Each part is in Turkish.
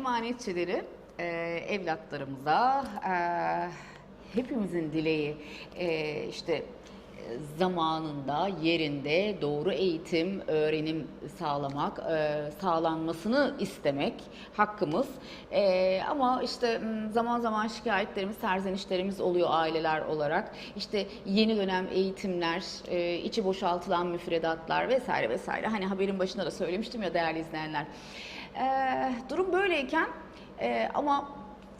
Emanetçileri e, evlatlarımıza e, hepimizin dileği e, işte e, zamanında, yerinde doğru eğitim, öğrenim sağlamak, e, sağlanmasını istemek hakkımız. E, ama işte zaman zaman şikayetlerimiz, serzenişlerimiz oluyor aileler olarak. İşte yeni dönem eğitimler, e, içi boşaltılan müfredatlar vesaire vesaire. Hani haberin başında da söylemiştim ya değerli izleyenler. E, durum böyleyken e, ama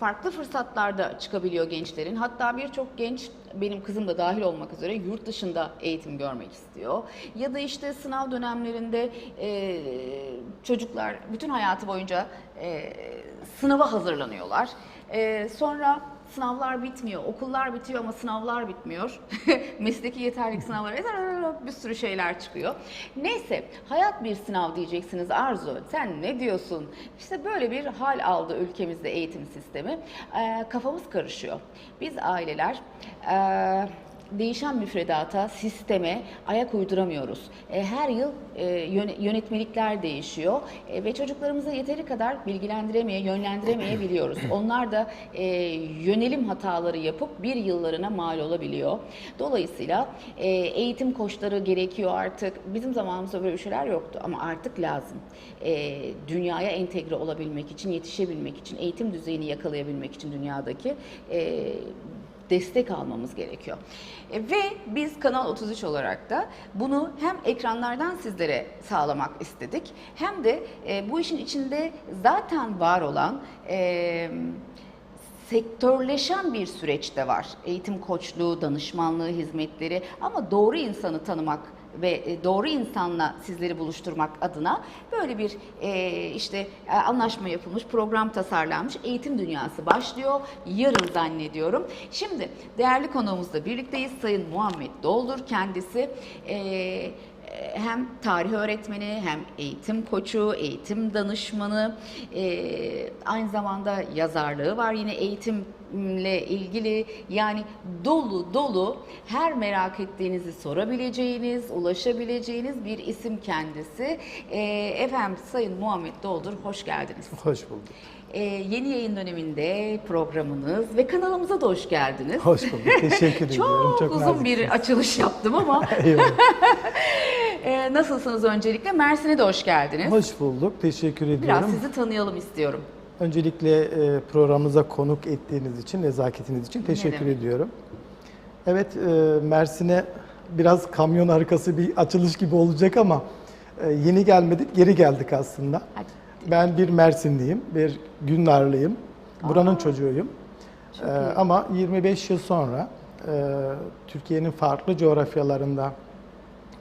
farklı fırsatlarda çıkabiliyor gençlerin. Hatta birçok genç benim kızım da dahil olmak üzere yurt dışında eğitim görmek istiyor. Ya da işte sınav dönemlerinde e, çocuklar bütün hayatı boyunca e, sınava hazırlanıyorlar. E, sonra sınavlar bitmiyor, okullar bitiyor ama sınavlar bitmiyor. Mesleki yeterlilik sınavları bir sürü şeyler çıkıyor. Neyse hayat bir sınav diyeceksiniz Arzu. Sen ne diyorsun? İşte böyle bir hal aldı ülkemizde eğitim sistemi. Ee, kafamız karışıyor. Biz aileler e, değişen müfredata, sisteme ayak uyduramıyoruz. E, Her yıl e, yöne- yönetmelikler değişiyor E, ve çocuklarımızı yeteri kadar bilgilendiremeye, yönlendiremeyebiliyoruz. Onlar da yönelim hataları yapıp bir yıllarına mal olabiliyor. Dolayısıyla eğitim koçları gerekiyor artık. Bizim zamanımızda böyle bir şeyler yoktu ama artık lazım. Dünyaya entegre olabilmek için, yetişebilmek için, eğitim düzeyini yakalayabilmek için dünyadaki destek almamız gerekiyor. E, Ve biz Kanal 33 olarak da bunu hem ekranlardan sizlere sağlamak istedik hem de e, bu işin içinde zaten var olan e, sektörleşen bir süreçte var. Eğitim koçluğu, danışmanlığı hizmetleri ama doğru insanı tanımak ve e, doğru insanla sizleri buluşturmak adına böyle bir e, işte e, anlaşma yapılmış, program tasarlanmış eğitim dünyası başlıyor. Yarın zannediyorum. Şimdi değerli konuğumuzla birlikteyiz. Sayın Muhammed Doldur kendisi e, hem tarih öğretmeni hem eğitim koçu, eğitim danışmanı, e, aynı zamanda yazarlığı var yine eğitimle ilgili yani dolu dolu her merak ettiğinizi sorabileceğiniz, ulaşabileceğiniz bir isim kendisi. E, efendim Sayın Muhammed Doldur hoş geldiniz. Hoş bulduk. E, yeni yayın döneminde programınız ve kanalımıza da hoş geldiniz. Hoş bulduk. Teşekkür ediyorum. Çok, uzun naziksiniz. bir açılış yaptım ama e, nasılsınız öncelikle? Mersin'e de hoş geldiniz. Hoş bulduk. Teşekkür ediyorum. Biraz sizi tanıyalım istiyorum. Öncelikle e, programımıza konuk ettiğiniz için, nezaketiniz için teşekkür demek. ediyorum. Evet, e, Mersin'e biraz kamyon arkası bir açılış gibi olacak ama e, yeni gelmedik, geri geldik aslında. Hadi. Ben bir Mersinliyim, bir Günnarlıyım. Buranın çocuğuyum. Çok Ee, iyi. ama 25 yıl sonra e, Türkiye'nin farklı coğrafyalarında,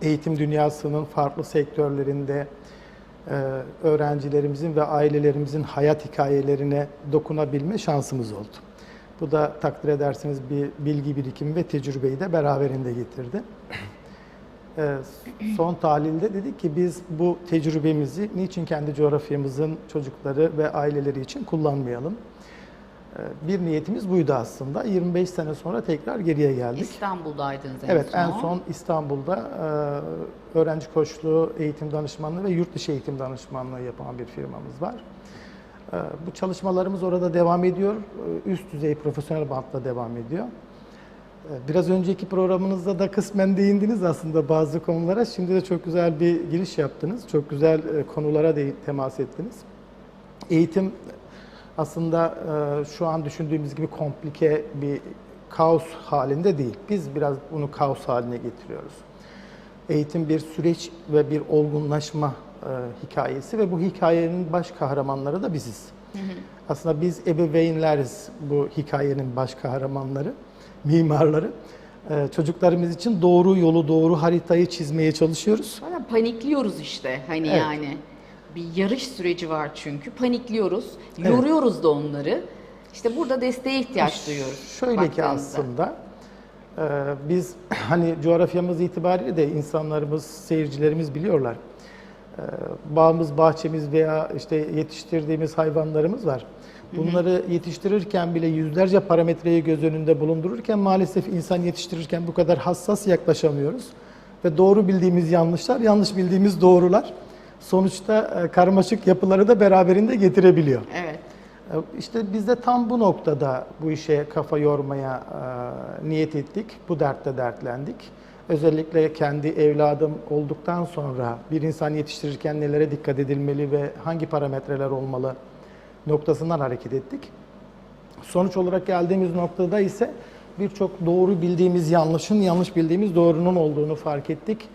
eğitim dünyasının farklı sektörlerinde öğrencilerimizin ve ailelerimizin hayat hikayelerine dokunabilme şansımız oldu. Bu da takdir ederseniz bir bilgi birikimi ve tecrübeyi de beraberinde getirdi. Ee, Son tahlilde dedik ki biz bu tecrübemizi niçin kendi coğrafyamızın çocukları ve aileleri için kullanmayalım? Ee, Bir niyetimiz buydu aslında. 25 sene sonra tekrar geriye geldik. İstanbul'daydınız en Evet, son. en son İstanbul'da e, öğrenci koçluğu, eğitim danışmanlığı ve yurt dışı eğitim danışmanlığı yapan bir firmamız var. E, Bu çalışmalarımız orada devam ediyor. E, Üst düzey profesyonel bantla devam ediyor. Biraz önceki programınızda da kısmen değindiniz aslında bazı konulara. Şimdi de çok güzel bir giriş yaptınız. Çok güzel konulara de temas ettiniz. Eğitim aslında e, şu an düşündüğümüz gibi komplike bir kaos halinde değil. Biz biraz bunu kaos haline getiriyoruz. Eğitim bir süreç ve bir olgunlaşma e, hikayesi ve bu hikayenin baş kahramanları da biziz. Aslında biz ebeveynleriz bu hikayenin baş kahramanları, mimarları. E, çocuklarımız için doğru yolu, doğru haritayı çizmeye çalışıyoruz. Zaten panikliyoruz işte hani Evet. yani. Bir yarış süreci var çünkü. Panikliyoruz. Evet. Yoruyoruz da onları. İşte burada desteğe ihtiyaç duyuyoruz. Şöyle ki aslında e, biz hani coğrafyamız itibariyle de insanlarımız, seyircilerimiz biliyorlar. E, bağımız, bahçemiz veya işte yetiştirdiğimiz hayvanlarımız var. Bunları yetiştirirken bile yüzlerce parametreyi göz önünde bulundururken maalesef insan yetiştirirken bu kadar hassas yaklaşamıyoruz. Ve doğru bildiğimiz yanlışlar, yanlış bildiğimiz doğrular. Sonuçta e, karmaşık yapıları da beraberinde getirebiliyor. Evet. E, İşte biz de tam bu noktada bu işe kafa yormaya e, niyet ettik. Bu dertte dertlendik. Özellikle kendi evladım olduktan sonra bir insan yetiştirirken nelere dikkat edilmeli ve hangi parametreler olmalı noktasından hareket ettik. Sonuç olarak geldiğimiz noktada ise birçok doğru bildiğimiz yanlışın, yanlış bildiğimiz doğrunun olduğunu fark ettik.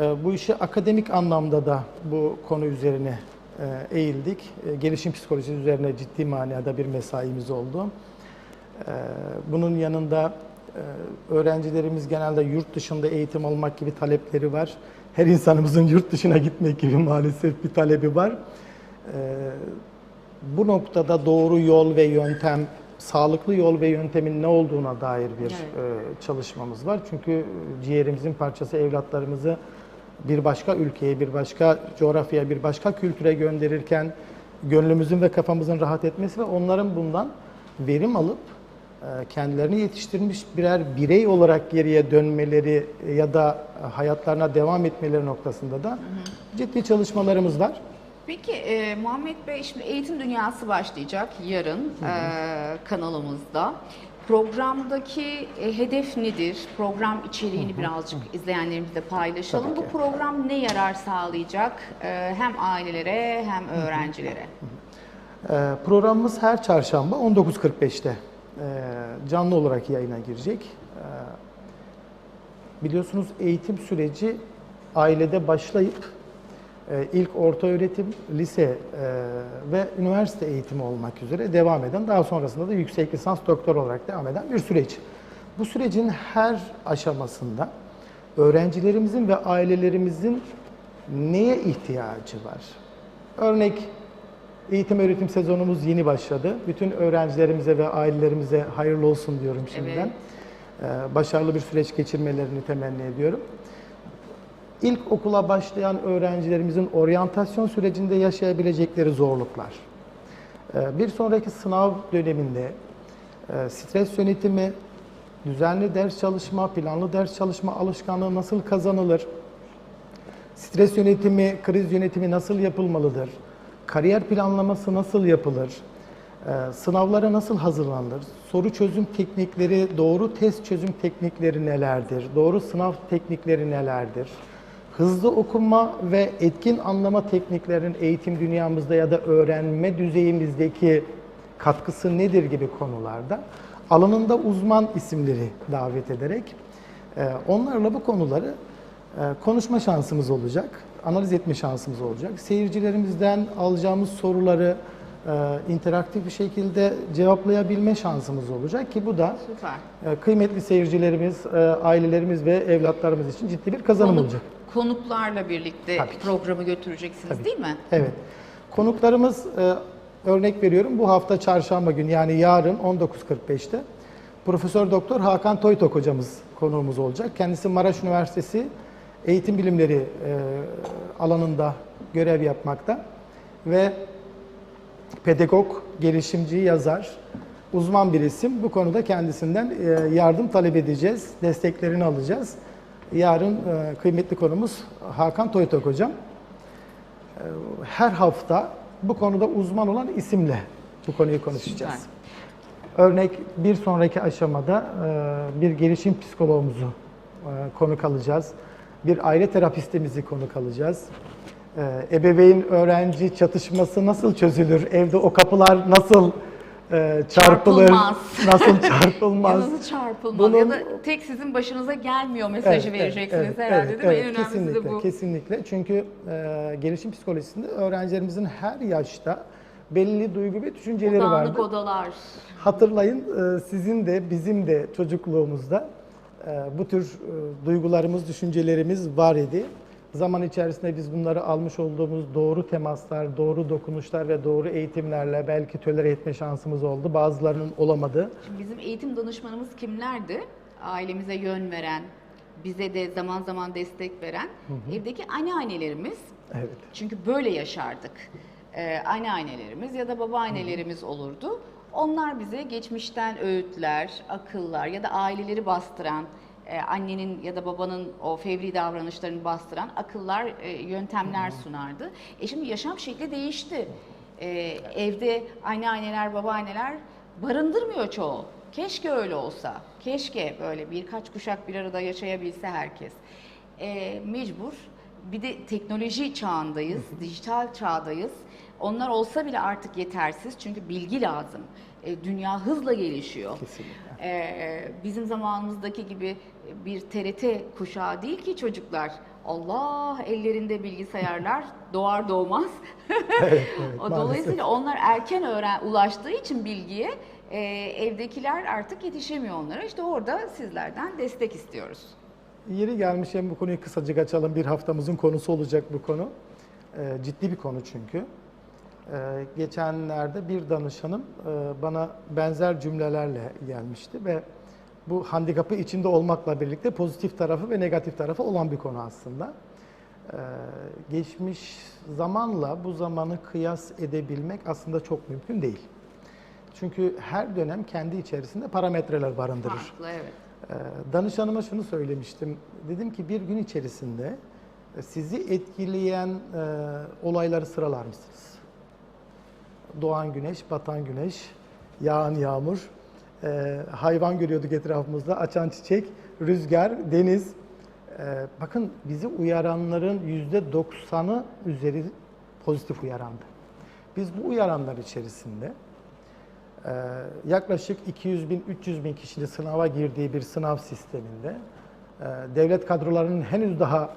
Ee, Bu işi akademik anlamda da bu konu üzerine e, eğildik. E, Gelişim psikolojisi üzerine ciddi manada bir mesaimiz oldu. Ee, Bunun yanında e, öğrencilerimiz genelde yurt dışında eğitim almak gibi talepleri var. Her insanımızın yurt dışına gitmek gibi maalesef bir talebi var. Bu noktada doğru yol ve yöntem, sağlıklı yol ve yöntemin ne olduğuna dair bir Evet. e, çalışmamız var. Çünkü e, ciğerimizin parçası evlatlarımızı bir başka ülkeye, bir başka coğrafyaya, bir başka kültüre gönderirken gönlümüzün ve kafamızın rahat etmesi ve onların bundan verim alıp e, kendilerini yetiştirmiş birer birey olarak geriye dönmeleri ya da hayatlarına devam etmeleri noktasında da ciddi çalışmalarımız var. Peki e, Muhammed Bey şimdi eğitim dünyası başlayacak yarın e, kanalımızda. Programdaki e, hedef nedir? Program içeriğini birazcık izleyenlerimizle paylaşalım. Tabii Bu ki. program ne yarar sağlayacak e, hem ailelere hem öğrencilere? Ee, Programımız her çarşamba 19.45'te e, canlı olarak yayına girecek. Ee, Biliyorsunuz eğitim süreci ailede başlayıp e, ilk orta öğretim, lise e, ve üniversite eğitimi olmak üzere devam eden, daha sonrasında da yüksek lisans, doktor olarak devam eden bir süreç. Bu sürecin her aşamasında öğrencilerimizin ve ailelerimizin neye ihtiyacı var? Örnek Eğitim öğretim sezonumuz yeni başladı. Bütün öğrencilerimize ve ailelerimize hayırlı olsun diyorum şimdiden. Ee, Başarılı bir süreç geçirmelerini temenni ediyorum. İlk okula başlayan öğrencilerimizin oryantasyon sürecinde yaşayabilecekleri zorluklar. Ee, Bir sonraki sınav döneminde e, stres yönetimi, düzenli ders çalışma, planlı ders çalışma alışkanlığı nasıl kazanılır? Stres yönetimi, kriz yönetimi nasıl yapılmalıdır? Kariyer planlaması nasıl yapılır? Ee, Sınavlara nasıl hazırlanır? Soru çözüm teknikleri, doğru test çözüm teknikleri nelerdir? Doğru sınav teknikleri nelerdir? Hızlı okuma ve etkin anlama tekniklerinin eğitim dünyamızda ya da öğrenme düzeyimizdeki katkısı nedir gibi konularda alanında uzman isimleri davet ederek e, onlarla bu konuları e, konuşma şansımız olacak, analiz etme şansımız olacak. Seyircilerimizden alacağımız soruları interaktif bir şekilde cevaplayabilme şansımız olacak ki bu da Süper. e, kıymetli seyircilerimiz, e, ailelerimiz ve evlatlarımız için ciddi bir kazanım Konuk- olacak. konuklarla birlikte Tabii programı götüreceksiniz Tabii. değil mi? Evet. Konuklarımız e, örnek veriyorum bu hafta çarşamba günü yani yarın 19.45'te Profesör Doktor Hakan Toytok hocamız konuğumuz olacak. Kendisi Maraş Üniversitesi Eğitim Bilimleri e, alanında görev yapmakta ve pedagog, gelişimci, yazar, uzman bir isim. Bu konuda kendisinden e, yardım talep edeceğiz, desteklerini alacağız. Yarın e, kıymetli konumuz Hakan Toytok hocam her hafta bu konuda uzman olan isimle bu konuyu konuşacağız. Örnek bir sonraki aşamada e, bir gelişim psikologumuzu e, konuk alacağız. Bir aile terapistimizi konuk alacağız. E, Ebeveyn öğrenci çatışması nasıl çözülür? Evde o kapılar nasıl e, çarpılır? Çarpılmaz. Nasıl çarpılmaz? Yanınızı çarpılmaz Bunun- ya da tek sizin başınıza gelmiyor mesajı vereceksiniz herhalde değil mi? en önemlisi kesinlikle, de bu. Kesinlikle. Çünkü e, gelişim psikolojisinde öğrencilerimizin her yaşta belli duygu ve düşünceleri Dağınık vardır. odalar. Hatırlayın e, sizin de bizim de çocukluğumuzda e, bu tür e, duygularımız, düşüncelerimiz var idi. Zaman içerisinde biz bunları almış olduğumuz doğru temaslar, doğru dokunuşlar ve doğru eğitimlerle belki tölere etme şansımız oldu. Bazılarının olamadı. Şimdi bizim eğitim danışmanımız kimlerdi? Ailemize yön veren, bize de zaman zaman destek veren evdeki anneannelerimiz. Evet. Çünkü böyle yaşardık. Ee, anneannelerimiz ya da babaannelerimiz olurdu. Onlar bize geçmişten öğütler, akıllar ya da aileleri bastıran e, annenin ya da babanın o fevri davranışlarını bastıran akıllar, e, yöntemler sunardı. E şimdi yaşam şekli değişti. E, evde anneanneler, babaanneler barındırmıyor çoğu. Keşke öyle olsa. Keşke böyle birkaç kuşak bir arada yaşayabilse herkes. E, mecbur. Bir de teknoloji çağındayız, dijital çağdayız. Onlar olsa bile artık yetersiz çünkü bilgi lazım. E, dünya hızla gelişiyor. Kesinlikle. Ee, bizim zamanımızdaki gibi bir TRT kuşağı değil ki çocuklar. Allah ellerinde bilgisayarlar doğar doğmaz. evet, maalesef. Dolayısıyla onlar erken öğren ulaştığı için bilgiye e, evdekiler artık yetişemiyor onlara. İşte orada sizlerden destek istiyoruz. Yeri gelmişken bu konuyu kısacık açalım. Bir haftamızın konusu olacak bu konu. Ee, ciddi bir konu çünkü. Ee, geçenlerde bir danışanım e, bana benzer cümlelerle gelmişti ve bu handikapı içinde olmakla birlikte pozitif tarafı ve negatif tarafı olan bir konu aslında. Ee, geçmiş zamanla bu zamanı kıyas edebilmek aslında çok mümkün değil. Çünkü her dönem kendi içerisinde parametreler barındırır. Farklı evet. Ee, Danışanıma şunu söylemiştim. Dedim ki bir gün içerisinde e, sizi etkileyen e, olayları sıralar mısınız? Doğan güneş, batan güneş, yağan yağmur, e, hayvan görüyorduk etrafımızda, açan çiçek, rüzgar, deniz. Bakın bizi uyaranların yüzde doksanı üzeri pozitif uyarandı. Biz bu uyaranlar içerisinde yaklaşık 200 bin, 300 bin kişinin sınava girdiği bir sınav sisteminde e, devlet kadrolarının henüz daha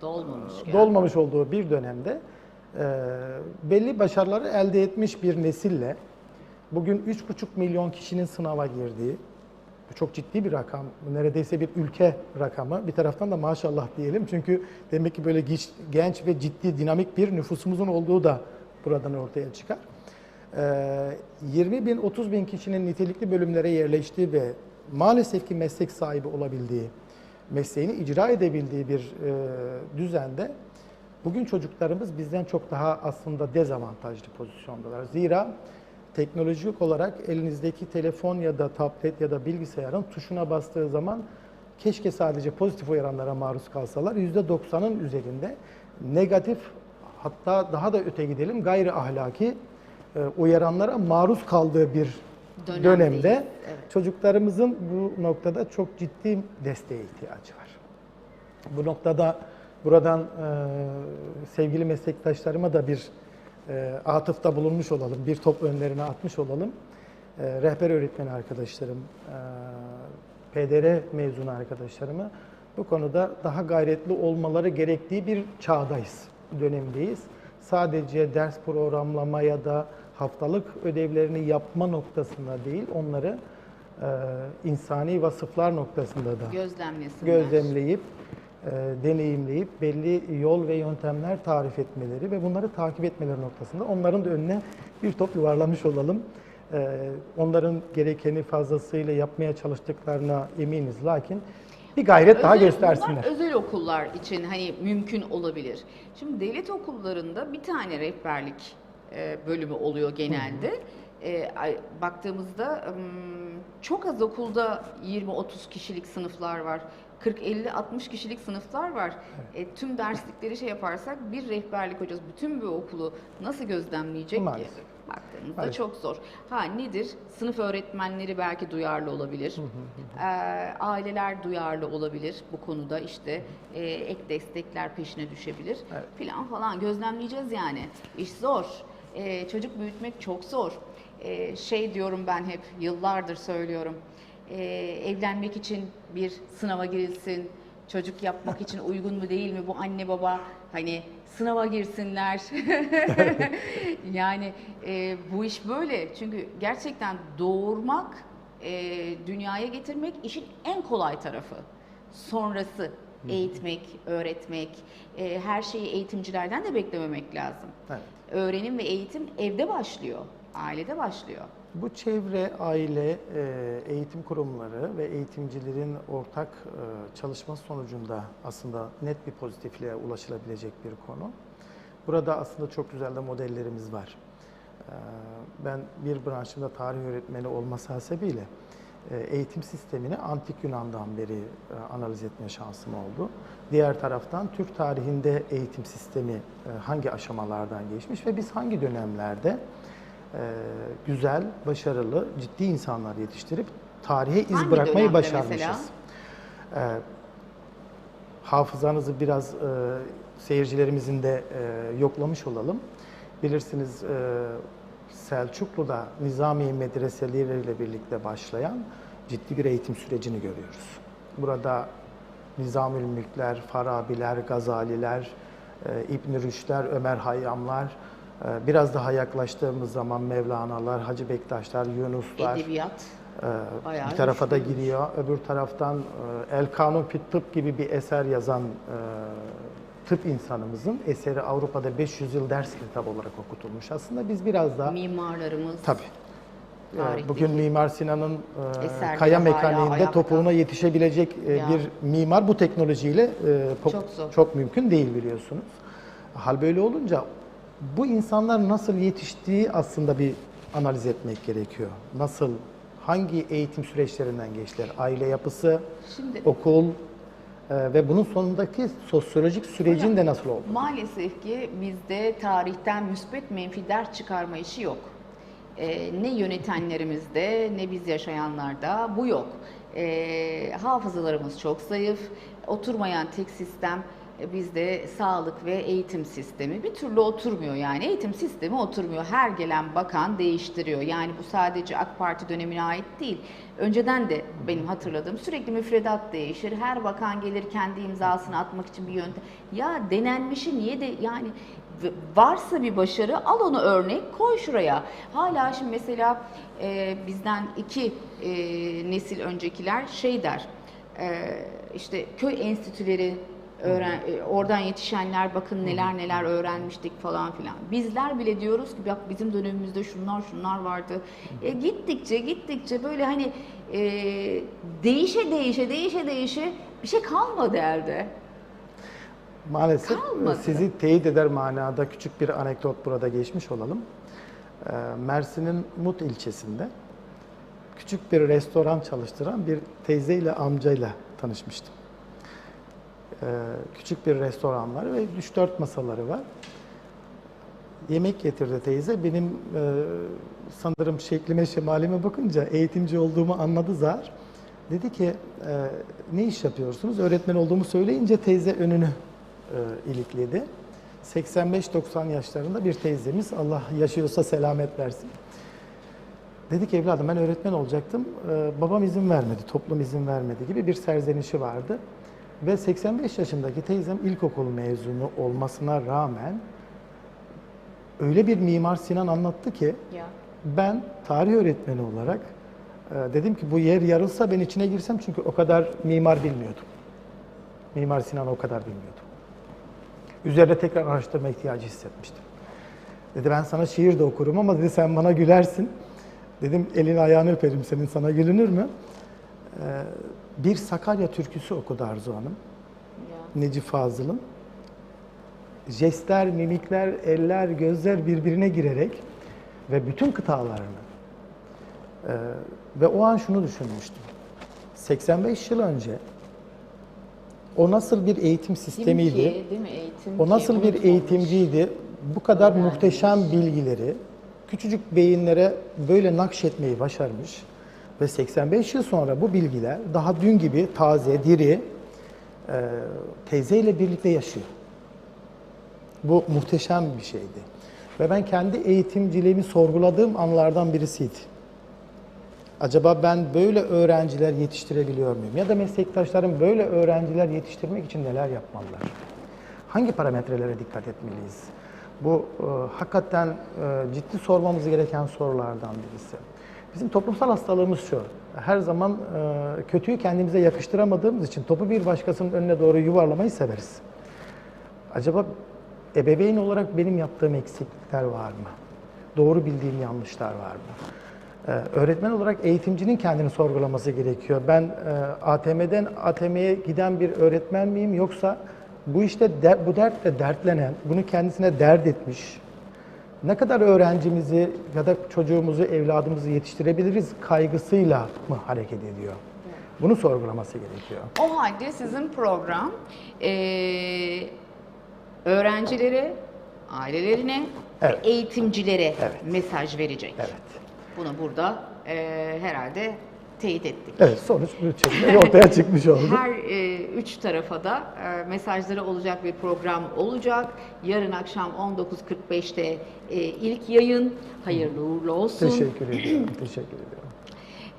Dolmamış. yani. dolmamış olduğu bir dönemde e, belli başarıları elde etmiş bir nesille bugün 3,5 milyon kişinin sınava girdiği bu çok ciddi bir rakam. Neredeyse bir ülke rakamı. Bir taraftan da maşallah diyelim. Çünkü demek ki böyle genç ve ciddi dinamik bir nüfusumuzun olduğu da buradan ortaya çıkar. Ee, 20 bin 30 bin kişinin nitelikli bölümlere yerleştiği ve maalesef ki meslek sahibi olabildiği, mesleğini icra edebildiği bir e, düzende bugün çocuklarımız bizden çok daha aslında dezavantajlı pozisyondalar. Zira teknolojik olarak elinizdeki telefon ya da tablet ya da bilgisayarın tuşuna bastığı zaman keşke sadece pozitif uyaranlara maruz kalsalar %90'ın üzerinde negatif hatta daha da öte gidelim gayri ahlaki uyaranlara maruz kaldığı bir Dönemdeyiz, dönemde evet. çocuklarımızın bu noktada çok ciddi desteğe ihtiyacı var. Bu noktada buradan e, sevgili meslektaşlarıma da bir e, atıfta bulunmuş olalım, bir top önlerine atmış olalım. E, rehber öğretmen arkadaşlarım, e, PDR mezunu arkadaşlarımı bu konuda daha gayretli olmaları gerektiği bir çağdayız, dönemdeyiz. Sadece ders programlama ya da haftalık ödevlerini yapma noktasında değil, onları e, insani vasıflar noktasında da Gözlemlesinler. gözlemleyip, e, deneyimleyip belli yol ve yöntemler tarif etmeleri ve bunları takip etmeleri noktasında onların da önüne bir top yuvarlamış olalım. E, onların gerekeni fazlasıyla yapmaya çalıştıklarına eminiz. Lakin bir gayret daha Özel- göstersinler. Bunlar özel okullar için hani mümkün olabilir. Şimdi devlet okullarında bir tane rehberlik bölümü oluyor genelde. E, baktığımızda ım, çok az okulda 20-30 kişilik sınıflar var. 40-50-60 kişilik sınıflar var. E, tüm derslikleri şey yaparsak bir rehberlik hocası bütün bir okulu nasıl gözlemleyecek Maalesef. ki? Baktığımızda Maalesef. çok zor. Ha nedir? Sınıf öğretmenleri belki duyarlı olabilir. Ee, aileler duyarlı olabilir bu konuda işte e, ek destekler peşine düşebilir Evet. filan falan gözlemleyeceğiz yani. İş zor. Ee, çocuk büyütmek çok zor. Ee, şey diyorum ben hep yıllardır söylüyorum. Ee, evlenmek için bir sınava girilsin. Çocuk yapmak için uygun mu değil mi bu anne baba hani sınava girsinler. yani e, bu iş böyle çünkü gerçekten doğurmak, e, dünyaya getirmek işin en kolay tarafı. Sonrası eğitmek, öğretmek, e, her şeyi eğitimcilerden de beklememek lazım. Evet. Öğrenim ve eğitim evde başlıyor, ailede başlıyor. Bu çevre, aile, e, eğitim kurumları ve eğitimcilerin ortak e, çalışması sonucunda aslında net bir pozitifliğe ulaşılabilecek bir konu. Burada aslında çok güzel de modellerimiz var. E, Ben bir branşımda tarih öğretmeni olması hasebiyle eğitim sistemini antik Yunan'dan beri e, analiz etme şansım oldu. Diğer taraftan Türk tarihinde eğitim sistemi e, hangi aşamalardan geçmiş ve biz hangi dönemlerde e, güzel, başarılı, ciddi insanlar yetiştirip tarihe iz Hangi bırakmayı başarmışız. mesela? E, hafızanızı biraz e, seyircilerimizin de e, yoklamış olalım. Bilirsiniz e, Selçuklu'da Nizamiye medreseleriyle birlikte başlayan ciddi bir eğitim sürecini görüyoruz. Burada Nizamül Mülkler, Farabiler, Gazaliler, e, İbn Rüşdler, Ömer Hayyamlar, e, biraz daha yaklaştığımız zaman Mevlana'lar, Hacı Bektaşlar, Yunuslar, Edebiyat. ee, Bayağı bir tarafa da giriyor. Öbür taraftan e, El Kanun Fit Tıp gibi bir eser yazan e, tıp insanımızın eseri Avrupa'da 500 yıl ders kitabı olarak okutulmuş. Aslında biz biraz daha Mimarlarımız. tabii e, Tarihteki bugün Mimar Sinan'ın e, kaya mekaniğinde topuğuna yetişebilecek e, Ya. bir mimar bu teknolojiyle e, Çok zor. çok mümkün değil biliyorsunuz. Hal böyle olunca bu insanlar nasıl yetiştiği aslında bir analiz etmek gerekiyor. Nasıl, hangi eğitim süreçlerinden geçtiler? Aile yapısı, Şimdi okul ve bunun sonundaki sosyolojik sürecin de nasıl oldu? Maalesef ki bizde tarihten müspet menfi ders çıkarma işi yok. Ee, ne yönetenlerimizde ne biz yaşayanlarda bu yok. Ee, hafızalarımız çok zayıf. Oturmayan tek sistem bizde sağlık ve eğitim sistemi bir türlü oturmuyor yani eğitim sistemi oturmuyor. Her gelen bakan değiştiriyor. Yani bu sadece AK Parti dönemine ait değil. Önceden de benim hatırladığım sürekli müfredat değişir. Her bakan gelir kendi imzasını atmak için bir yöntem. Ya denenmişi niye de yani varsa bir başarı al onu örnek koy şuraya. Hala şimdi mesela e, bizden iki e, nesil öncekiler şey der. E, işte köy enstitüleri öğren e, oradan yetişenler bakın neler neler öğrenmiştik falan filan. Bizler bile diyoruz ki bak bizim dönemimizde şunlar şunlar vardı. E, gittikçe gittikçe böyle hani e, değişe değişe değişe değişe bir şey kalmadı elde. Maalesef Kalmadı. sizi teyit eder manada küçük bir anekdot burada geçmiş olalım. Ee, Mersin'in Mut ilçesinde küçük bir restoran çalıştıran bir teyze ile amcayla tanışmıştım. Ee, Küçük bir restoran var ve 3-4 masaları var. Yemek getirdi teyze. Benim e, sanırım şeklime şemalime bakınca eğitimci olduğumu anladı zar. Dedi ki e, ne iş yapıyorsunuz? Öğretmen olduğumu söyleyince teyze önünü e, ilikledi. 85-90 yaşlarında bir teyzemiz. Allah yaşıyorsa selamet versin. Dedi ki evladım ben öğretmen olacaktım. Ee, babam izin vermedi, toplum izin vermedi gibi bir serzenişi vardı. Ve 85 yaşındaki teyzem ilkokul mezunu olmasına rağmen öyle bir Mimar Sinan anlattı ki Ya. ben tarih öğretmeni olarak e, dedim ki bu yer yarılsa ben içine girsem çünkü o kadar mimar bilmiyordum. Mimar Sinan'ı o kadar bilmiyordum. Üzerine tekrar araştırma ihtiyacı hissetmiştim. Dedi ben sana şiir de okurum ama dedi sen bana gülersin. Dedim elini ayağını öperim senin sana gülünür mü? Ee, bir Sakarya türküsü okudu Arzu Hanım. Ya. Necip Fazıl'ın. Jestler, mimikler, eller, gözler birbirine girerek ve bütün kıtalarını. Ee, ve o an şunu düşünmüştüm. 85 yıl önce o nasıl bir eğitim sistemiydi? Ki, değil mi eğitim O ki, nasıl bir unutmamış. eğitimciydi? Bu kadar Öğrenmiş. muhteşem bilgileri küçücük beyinlere böyle nakşetmeyi başarmış ve 85 yıl sonra bu bilgiler daha dün gibi taze, diri e, teyzeyle birlikte yaşıyor. Bu muhteşem bir şeydi. Ve ben kendi eğitimciliğimi sorguladığım anlardan birisiydi. Acaba ben böyle öğrenciler yetiştirebiliyor muyum? Ya da meslektaşlarım böyle öğrenciler yetiştirmek için neler yapmalılar? Hangi parametrelere dikkat etmeliyiz? Bu e, hakikaten e, ciddi sormamız gereken sorulardan birisi. Bizim toplumsal hastalığımız şu. Her zaman e, kötüyü kendimize yakıştıramadığımız için topu bir başkasının önüne doğru yuvarlamayı severiz. Acaba ebeveyn olarak benim yaptığım eksiklikler var mı? Doğru bildiğim yanlışlar var mı? Ee, öğretmen olarak eğitimcinin kendini sorgulaması gerekiyor. Ben e, ATM'den ATM'ye giden bir öğretmen miyim yoksa bu işte der- bu dertle dertlenen, bunu kendisine dert etmiş ne kadar öğrencimizi ya da çocuğumuzu, evladımızı yetiştirebiliriz kaygısıyla mı hareket ediyor? Bunu sorgulaması gerekiyor. O halde sizin program eee, öğrencilere, ailelerine Evet. ve eğitimcilere Evet. mesaj verecek. Evet. Bunu burada eee, herhalde teyit ettik. Evet, sonuç şekilde ortaya çıkmış oldu. Her e, üç tarafa da e, mesajları olacak bir program olacak. Yarın akşam 19.45'te e, ilk yayın. Hayırlı uğurlu olsun. Teşekkür ediyorum, teşekkür ediyorum.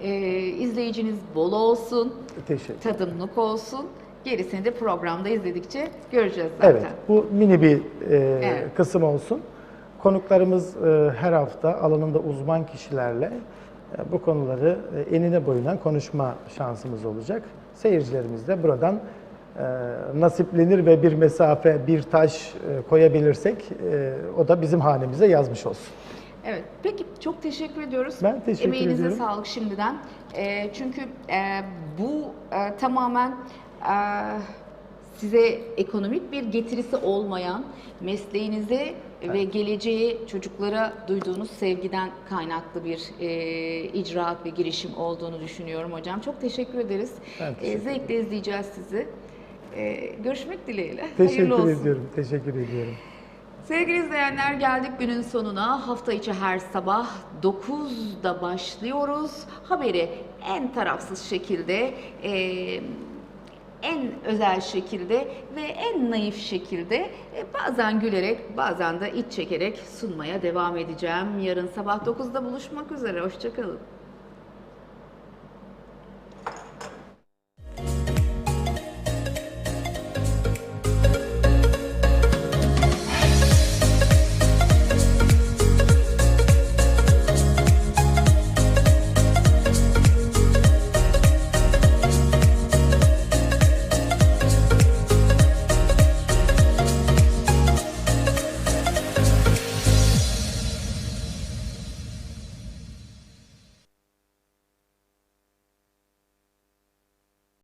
E, izleyiciniz bol olsun, Teşekkür tadımlık olsun. Gerisini de programda izledikçe göreceğiz zaten. Evet, bu mini bir e, Evet. kısım olsun. Konuklarımız e, her hafta alanında uzman kişilerle bu konuları e, enine boyuna konuşma şansımız olacak. Seyircilerimiz de buradan e, nasiplenir ve bir mesafe, bir taş e, koyabilirsek e, o da bizim hanemize yazmış olsun. Evet. Peki çok teşekkür ediyoruz. Ben teşekkür Emeğinize ediyorum. sağlık şimdiden. Ee, çünkü e, bu e, tamamen e, size ekonomik bir getirisi olmayan ve geleceğe çocuklara duyduğunuz sevgiden kaynaklı bir e, icraat ve girişim olduğunu düşünüyorum hocam. Çok teşekkür ederiz. Ben E, teşekkür zevkle izleyeceğiz sizi. E, görüşmek dileğiyle. Teşekkür Hayırlı olsun. ediyorum, teşekkür ediyorum. Sevgili izleyenler geldik günün sonuna. Hafta içi her sabah 9'da başlıyoruz. Haberi en tarafsız şekilde, eee, en özel şekilde ve en naif şekilde e, bazen gülerek bazen de iç çekerek sunmaya devam edeceğim. Yarın sabah 9'da buluşmak üzere. Hoşçakalın.